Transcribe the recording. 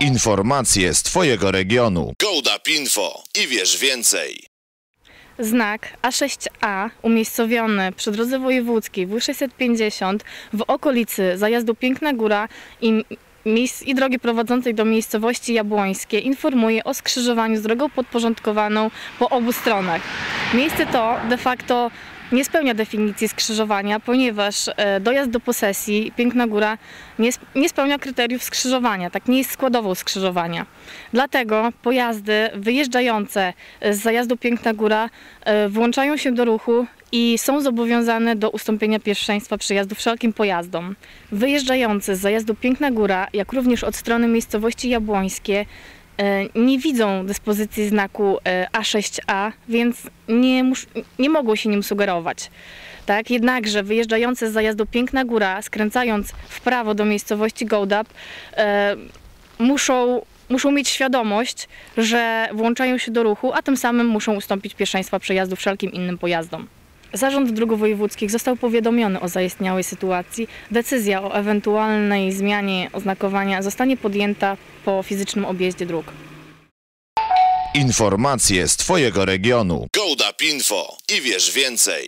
Informacje z Twojego regionu. Gołdap Info i wiesz więcej. Znak A6A umiejscowiony przy drodze wojewódzkiej W650 w okolicy zajazdu Piękna Góra i, i drogi prowadzącej do miejscowości Jabłońskie informuje o skrzyżowaniu z drogą podporządkowaną po obu stronach. Miejsce to de facto nie spełnia definicji skrzyżowania, ponieważ e, dojazd do posesji Piękna Góra nie, sp- nie spełnia kryteriów skrzyżowania, tak nie jest składową skrzyżowania. Dlatego pojazdy wyjeżdżające z zajazdu Piękna Góra e, włączają się do ruchu i są zobowiązane do ustąpienia pierwszeństwa przejazdu wszelkim pojazdom. Wyjeżdżający z zajazdu Piękna Góra, jak również od strony miejscowości Jabłońskie, e, nie widzą dyspozycji znaku e, A6A, więc nie, mus- nie się nim sugerować. Tak, jednakże wyjeżdżający z zajazdu Piękna Góra, skręcając w prawo do miejscowości Gołdap, e, muszą, muszą mieć świadomość, że włączają się do ruchu, a tym samym muszą ustąpić pierwszeństwa przejazdu wszelkim innym pojazdom. Zarząd Dróg Wojewódzkich został powiadomiony o zaistniałej sytuacji. Decyzja o ewentualnej zmianie oznakowania zostanie podjęta po fizycznym objeździe dróg. Informacje z Twojego regionu. Gołdap Info i wiesz więcej.